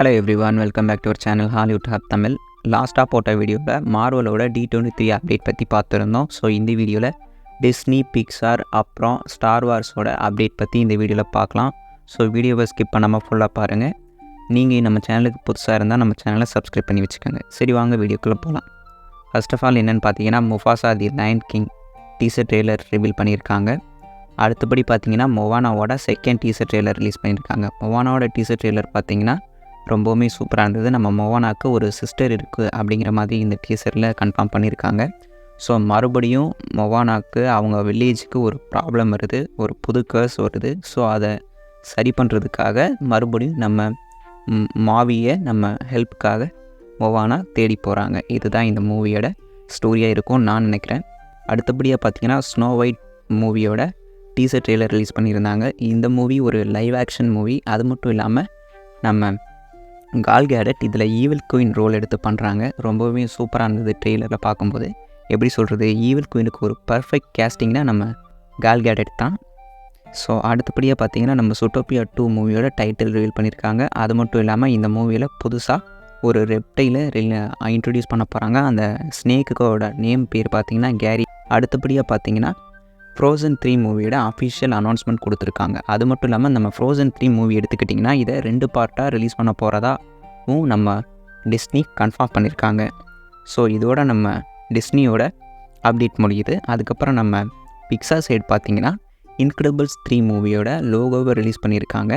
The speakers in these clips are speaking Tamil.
Hello everyone welcome back to our channel Hollywood hub Tamil லாஸ்ட்டாக போட்ட வீடியோவில் மார்வலோட டி டுவெண்ட்டி த்ரீ அப்டேட் பற்றி பார்த்துருந்தோம். ஸோ இந்த வீடியோவில் டிஸ்னி பிக்சார் அப்புறம் ஸ்டார் வார்ஸோட அப்டேட் பற்றி இந்த வீடியோவில் பார்க்கலாம். ஸோ வீடியோவை ஸ்கிப் பண்ணாமல் ஃபுல்லாக பாருங்கள் நீங்கள் நம்ம சேனலுக்கு புதுசாக இருந்தால் நம்ம சேனலை சப்ஸ்கிரைப் பண்ணி வச்சுக்கோங்க. சரி வாங்க வீடியோக்குள்ளே போகலாம் ஃபர்ஸ்ட் ஆஃப் ஆல் என்னென்னு பார்த்தீங்கன்னா Mufasa the Lion King teaser trailer reveal பண்ணியிருக்காங்க. அடுத்தபடி பார்த்தீங்கன்னா மொவானாவோட செகண்ட் டீசர் ட்ரெய்லர் ரிலீஸ் பண்ணியிருக்காங்க. மொவானாவோட டீசர் ட்ரெய்லர் பார்த்தீங்கன்னா ரொம்பவுமே சூப்பராக இருந்தது. நம்ம மொவானாக்கு ஒரு சிஸ்டர் இருக்குது அப்படிங்கிற மாதிரி இந்த டீசரில் கன்ஃபார்ம் பண்ணியிருக்காங்க ஸோ மறுபடியும் மொவானாக்கு அவங்க வில்லேஜுக்கு ஒரு ப்ராப்ளம் வருது. ஒரு புது கேர்ஸ் வருது. ஸோ அதை சரி பண்ணுறதுக்காக மறுபடியும் நம்ம மாவியை நம்ம ஹெல்ப்புக்காக மொவானா தேடி போகிறாங்க இதுதான் இந்த மூவியோட ஸ்டோரியாக இருக்கும் நான் நினைக்கிறேன். அடுத்தபடியாக பார்த்தீங்கன்னா ஸ்னோ ஒயிட் மூவியோட டீசர் ட்ரெய்லர் ரிலீஸ் பண்ணியிருந்தாங்க. இந்த மூவி ஒரு லைவ் ஆக்ஷன் மூவி அது மட்டும் இல்லாமல் நம்ம கால் கேடட் இதில் ஈவில் குயின் ரோல் எடுத்து பண்ணுறாங்க ரொம்பவே சூப்பராக இருந்தது ட்ரெய்லரில் பார்க்கும்போது. எப்படி சொல்கிறது ஈவில் குயினுக்கு ஒரு பர்ஃபெக்ட் கேஸ்டிங்னா நம்ம கால் கேடட் தான். ஸோ அடுத்தபடியாக பார்த்தீங்கன்னா நம்ம சுட்டோப்பியா டூ மூவியோட டைட்டில் ரிவீல் பண்ணியிருக்காங்க. அது மட்டும் இல்லாமல் இந்த மூவியில் புதுசாக ஒரு ரெப்டைல இன்ட்ரடியூஸ் பண்ண போகிறாங்க அந்த ஸ்னேக்கோட நேம் பேர் பார்த்தீங்கன்னா கேரி அடுத்தபடியாக பார்த்தீங்கன்னா ஃப்ரோசன் த்ரீ மூவியோட அஃபிஷியல் அனௌன்ஸ்மெண்ட் கொடுத்துருக்காங்க. அது மட்டும் இல்லாமல் நம்ம ஃப்ரோசன் த்ரீ மூவி எடுத்துக்கிட்டிங்கன்னா இதை ரெண்டு பார்ட்டாக ரிலீஸ் பண்ண போகிறதாவும் நம்ம டிஸ்னி கன்ஃபார்ம் பண்ணியிருக்காங்க ஸோ இதோட நம்ம டிஸ்னியோட அப்டேட் முடியுது. அதுக்கப்புறம் நம்ம பிக்சா சைடு பார்த்தீங்கன்னா இன்க்ரெடிபிள்ஸ் த்ரீ மூவியோட லோகோவை ரிலீஸ் பண்ணியிருக்காங்க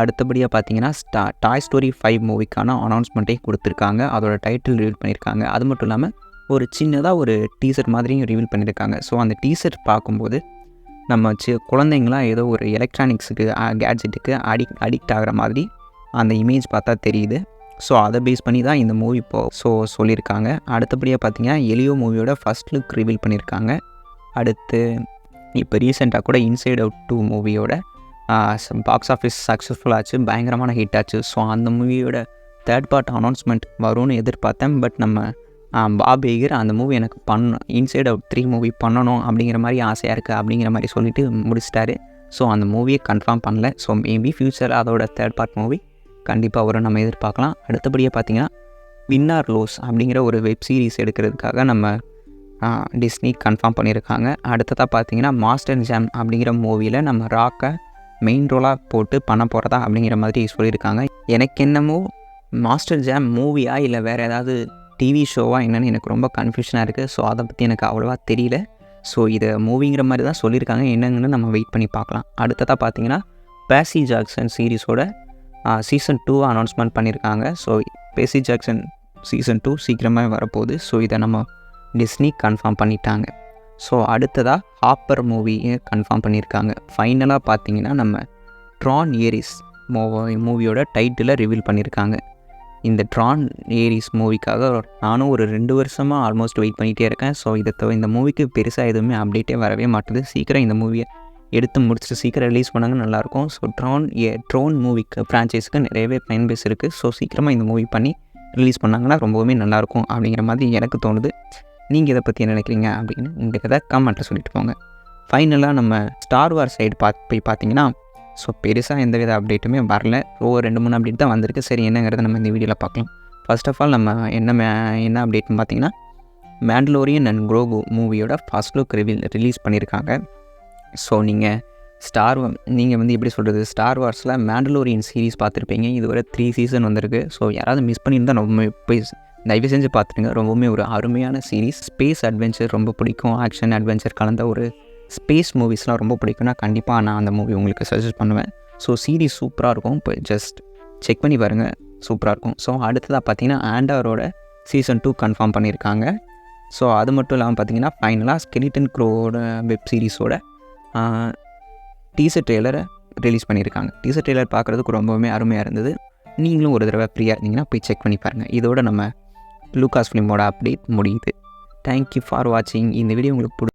அடுத்தபடியாக பார்த்தீங்கன்னா ஸ்டா டாய் ஸ்டோரி ஃபைவ் மூவிக்கான அனௌன்ஸ்மெண்ட்டே கொடுத்துருக்காங்க. அதோட டைட்டில் ரிலீட் பண்ணியிருக்காங்க அது மட்டும் இல்லாமல் ஒரு சின்னதாக ஒரு டீசர் மாதிரியும் ரிவீல் பண்ணியிருக்காங்க ஸோ அந்த டீசர் பார்க்கும்போது நம்ம சி குழந்தைங்களாம் ஏதோ ஒரு எலக்ட்ரானிக்ஸுக்கு கேட்ஜெட்டுக்கு அடிக் அடிக்ட் ஆகிற மாதிரி அந்த இமேஜ் பார்த்தா தெரியுது. ஸோ அதை பேஸ் பண்ணி தான் இந்த மூவி இப்போ ஸோ சொல்லியிருக்காங்க. அடுத்தபடியாக பார்த்தீங்கன்னா எலியோ மூவியோட ஃபஸ்ட் லுக் ரிவீல் பண்ணியிருக்காங்க. அடுத்து இப்போ ரீசெண்டாக கூட இன்சைட் அவுட் டூ மூவியோட பாக்ஸ் ஆஃபீஸ் சக்ஸஸ்ஃபுல் ஆச்சு பயங்கரமான ஹிட் ஆச்சு. ஸோ அந்த மூவியோட தேர்ட் பார்ட் அனௌன்ஸ்மெண்ட் வரும்னு எதிர்பார்த்தேன். பட் நம்ம பாப் ஏகர் அந்த மூவி எனக்கு பண்ணணும். இன்சைட் அவுட் த்ரீ மூவி பண்ணணும் அப்படிங்கிற மாதிரி ஆசையாக இருக்குது அப்படிங்கிற மாதிரி சொல்லிட்டு முடிச்சிட்டாரு. ஸோ அந்த மூவியை கன்ஃபார்ம் பண்ணல. ஸோ மேபி ஃப்யூச்சர் அதோட தேர்ட் பார்ட் மூவி கண்டிப்பாக வரும். நம்ம எதிர்பார்க்கலாம். அடுத்தபடியாக பார்த்தீங்கன்னா வின்னார் லோஸ் அப்படிங்கிற ஒரு வெப் சீரிஸ் எடுக்கிறதுக்காக நம்ம டிஸ்னி கன்ஃபார்ம் பண்ணியிருக்காங்க. அடுத்ததாக பார்த்தீங்கன்னா மாஸ்டர் ஜாம் அப்படிங்கிற மூவியில் நம்ம ராக்கை மெயின் ரோலாக போட்டு பண்ண போகிறதா அப்படிங்கிற மாதிரி சொல்லியிருக்காங்க. எனக்கு என்னமோ மாஸ்டர் ஜாம் மூவியா இல்லை வேறு ஏதாவது டிவி ஷோவாக என்னென்னு எனக்கு ரொம்ப கன்ஃபியூஷனாக இருக்குது ஸோ அதை பற்றி எனக்கு அவ்வளோவா தெரியல. ஸோ இதை மூவிங்கிற மாதிரி தான் சொல்லியிருக்காங்க. என்னங்கன்னு நம்ம வெயிட் பண்ணி பார்க்கலாம். அடுத்ததாக பார்த்தீங்கன்னா பேசி ஜாக்சன் சீரிஸோட சீசன் டூ அனௌன்ஸ்மெண்ட் பண்ணியிருக்காங்க. So Percy Jackson season two சீக்கிரமாக வரப்போகுது. ஸோ இதை நம்ம டிஸ்னி கன்ஃபார்ம் பண்ணிட்டாங்க. ஸோ அடுத்ததாக ஹாப்பர் மூவியை கன்ஃபார்ம் பண்ணியிருக்காங்க. ஃபைனலாக பார்த்தீங்கன்னா நம்ம ட்ரான் ஏரிஸ் மூவியோட டைட்டிலை ரிவீல் பண்ணியிருக்காங்க. இந்த ட்ரான் ஏரிஸ் மூவிக்காக நானும் ஒரு ரெண்டு வருஷமாக ஆல்மோஸ்ட் வெயிட் பண்ணிகிட்டே இருக்கேன். ஸோ இதை தவிர இந்த மூவிக்கு பெருசாக எதுவுமே அப்டேட்டே வரவே மாட்டுது. சீக்கிரம் இந்த மூவியை எடுத்து முடிச்சுட்டு சீக்கிரம் ரிலீஸ் பண்ணாங்க நல்லாயிருக்கும் ஸோ ட்ரான் ஏ ட்ரோன் மூவிக்கு ஃப்ரான்ச்சைஸுக்கு நிறையவே ஃபேன் பேஸ் இருக்குது ஸோ சீக்கிரமாக இந்த மூவி பண்ணி ரிலீஸ் பண்ணாங்கன்னா ரொம்பவுமே நல்லாயிருக்கும் அப்படிங்கிற மாதிரி எனக்கு தோணுது. நீங்கள் இதை பற்றி என்ன நினைக்கிறீங்க அப்படின்னு உங்களுக்கு எதாவது கமெண்ட்டில் சொல்லிட்டு போங்க. ஃபைனலாக நம்ம ஸ்டார் வார் சைடு பார்த்து போய் பார்த்தீங்கன்னா ஸோ பெருசாக எந்த வித அப்டேட்டுமே வரல ஸோ ரெண்டு மூணு அப்டேட் தான் வந்திருக்கு. சரி என்னங்கிறத நம்ம இந்த வீடியோவில் பார்க்கலாம். ஃபர்ஸ்ட் ஆஃப் ஆல் நம்ம என்ன மே என்ன அப்டேட்னு பார்த்தீங்கன்னா மேண்டலோரியன் அண்ட் குரோகு மூவியோட ஃபர்ஸ்ட் லுக் ரிவீல் ரிலீஸ் பண்ணியிருக்காங்க. ஸோ நீங்கள் ஸ்டார் நீங்கள் வந்து எப்படி சொல்கிறது ஸ்டார் வார்ஸில் மேண்டலோரியன் சீரிஸ் பார்த்துருப்பீங்க. இதுவரை த்ரீ சீசன் வந்திருக்கு. ஸோ யாராவது மிஸ் பண்ணியிருந்தால் ரொம்ப போய் தயவு செஞ்சு பார்த்துருங்க ரொம்பவுமே ஒரு அருமையான சீரிஸ் ஸ்பேஸ் அட்வென்ச்சர் ரொம்ப பிடிக்கும். ஆக்ஷன் அட்வென்ச்சர் கலந்த ஒரு ஸ்பேஸ் மூவிஸ்லாம் ரொம்ப பிடிக்கும்னா கண்டிப்பாக நான் அந்த மூவி உங்களுக்கு சஜஸ்ட் பண்ணுவேன். ஸோ சீரிஸ் சூப்பராக இருக்கும். இப்போ ஜஸ்ட் செக் பண்ணி பாருங்கள் சூப்பராக இருக்கும். ஸோ அடுத்ததாக பார்த்தீங்கன்னா ஆண்டாரோட சீசன் டூ கன்ஃபார்ம் பண்ணியிருக்காங்க ஸோ அது மட்டும் இல்லாமல் பார்த்தீங்கன்னா ஃபைனலாக ஸ்கெலிட்டன் க்ரோவோட வெப் சீரிஸோட டீசர் ட்ரெய்லரை ரிலீஸ் பண்ணியிருக்காங்க டீசர் ட்ரெய்லர் பார்க்குறதுக்கு ரொம்பவுமே அருமையாக இருந்தது. நீங்களும் ஒரு தடவை ஃப்ரீயாக இருந்தீங்கன்னா போய் செக் பண்ணி பாருங்கள் இதோட நம்ம லூகாஸ் ஃபிலிமோட அப்டேட் முடியுது தேங்க்யூ ஃபார் வாட்சிங் இந்த வீடியோ உங்களுக்கு பிடி